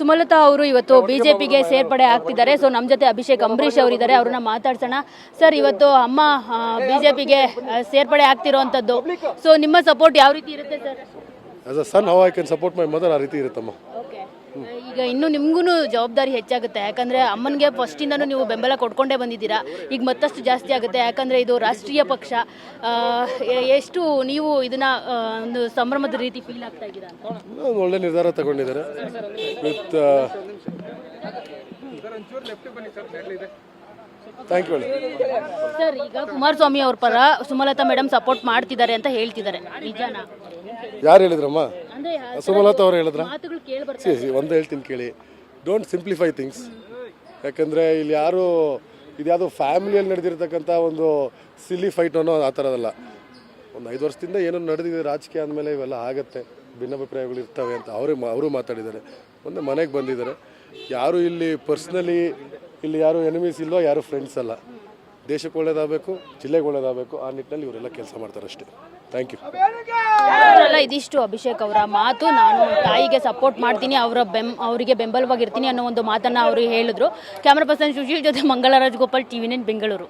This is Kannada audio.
ಸುಮಲತಾ ಅವರು ಇವತ್ತು ಬಿಜೆಪಿಗೆ ಸೇರ್ಪಡೆ ಆಗ್ತಿದ್ದಾರೆ. ಸೊ ನಮ್ಮ ಜೊತೆ ಅಭಿಷೇಕ್ ಅಂಬರೀಶ್ ಅವರಿದ್ದಾರೆ. ಅವ್ರನ್ನ ಮಾತಾಡ್ಸೋಣ. ಸರ್ ಇವತ್ತು ಅಮ್ಮ ಬಿಜೆಪಿಗೆ ಸೇರ್ಪಡೆ ಆಗ್ತಿರೋವಂಥದ್ದು ಸೊ ನಿಮ್ಮ ಸಪೋರ್ಟ್ ಯಾವ ರೀತಿ ಇರುತ್ತೆ sir as a son how I can support my mother ಆ ರೀತಿ ಇರುತ್ತಮ್ಮ. ಈಗ ಇನ್ನು ನಿಮಗೂ ಜವಾಬ್ದಾರಿ ಹೆಚ್ಚಾಗುತ್ತೆ. ಯಾಕಂದ್ರೆ ಅಮ್ಮನಿಗೆ ಫಸ್ಟಿಂದನೂ ನೀವು ಬೆಂಬಲ ಕೊಡ್ಕೊಂಡೇ ಬಂದಿದ್ದೀರಾ. ಈಗ ಮತ್ತಷ್ಟು ಜಾಸ್ತಿ ಆಗುತ್ತೆ. ಯಾಕಂದ್ರೆ ಇದು ರಾಷ್ಟ್ರೀಯ ಪಕ್ಷ. ಎಷ್ಟು ನೀವು ಇದನ್ನ ಒಂದು ಸಂಭ್ರಮದ ರೀತಿ ಫೀಲ್ ಆಗ್ತಾ ಇದ್ದೀರಾ? ಒಳ್ಳೆ ನಿರ್ಧಾರ ತಗೊಂಡಿದ್ದಾರೆ ವಿತ್ ಥ್ಯಾಂಕ್ ಯು ಸರ್ ಈಗ ಕುಮಾರಸ್ವಾಮಿ ಅವ್ರ ಪರ ಸುಮಲತಾ ಮೇಡಮ್ ಸಪೋರ್ಟ್ ಮಾಡ್ತಿದ್ದಾರೆ ಅಂತ ಹೇಳ್ತಿದ್ದಾರೆ. ನಿಜಾನ? ಯಾರು ಹೇಳಿದ್ರಮ್ಮ? ಸುಮಲತಾ ಅವ್ರು ಹೇಳಿದ್ರ? ಸಿ ಸಿ ಒಂದು ಹೇಳ್ತೀನಿ ಕೇಳಿ. ಡೋಂಟ್ ಸಿಂಪ್ಲಿಫೈ ಥಿಂಗ್ಸ್ ಯಾಕಂದರೆ ಇಲ್ಲಿ ಯಾರು ಇದ್ಯಾವುದೋ ಫ್ಯಾಮಿಲಿಯಲ್ಲಿ ನಡೆದಿರ್ತಕ್ಕಂಥ ಒಂದು ಸಿಲ್ಲಿ ಫೈಟ್ ಅನ್ನೋ ಆ ಥರದಲ್ಲ ಒಂದು ಐದು ವರ್ಷದಿಂದ ಏನೋ ನಡೆದಿದೆ ರಾಜಕೀಯ ಅಂದಮೇಲೆ ಇವೆಲ್ಲ ಆಗುತ್ತೆ. ಭಿನ್ನಾಭಿಪ್ರಾಯಗಳು ಇರ್ತವೆ ಅಂತ ಅವರೇ ಅವರು ಮಾತಾಡಿದ್ದಾರೆ. ಒಂದು ಮನೆಗೆ ಬಂದಿದ್ದಾರೆ. ಯಾರು ಇಲ್ಲಿ ಪರ್ಸ್ನಲಿ ಇಲ್ಲಿ ಯಾರು ಎನಿಮೀಸ್ ಇಲ್ಲೋ ಯಾರು ಫ್ರೆಂಡ್ಸ್ ಅಲ್ಲ. ದೇಶಕ್ಕೆ ಒಳ್ಳೇದಾಗಬೇಕು, ಜಿಲ್ಲೆಗೆ ಒಳ್ಳೇದಾಗಬೇಕು, ಆ ನಿಟ್ಟಿನಲ್ಲಿ ಇವರೆಲ್ಲ ಕೆಲಸ ಮಾಡ್ತಾರೆ ಅಷ್ಟೇ ಥ್ಯಾಂಕ್ ಯು ಇದಿಷ್ಟು ಅಭಿಷೇಕ್ ಅವರ ಮಾತು, ನಾನು ತಾಯಿಗೆ ಸಪೋರ್ಟ್ ಮಾಡ್ತೀನಿ, ಅವರ ಬೆಂ, ಅವರಿಗೆ ಬೆಂಬಲವಾಗಿರ್ತೀನಿ ಅನ್ನೋ ಒಂದು ಮಾತನ್ನು ಅವರು ಹೇಳಿದ್ರು. ಕ್ಯಾಮ್ರಾ ಪರ್ಸನ್ ಸುಶೀಲ್ ಜೊತೆ ಮಂಗಳರಾಜ್ ಗೋಪಾಲ್, ಟಿವಿ ನೈನ್, ಬೆಂಗಳೂರು.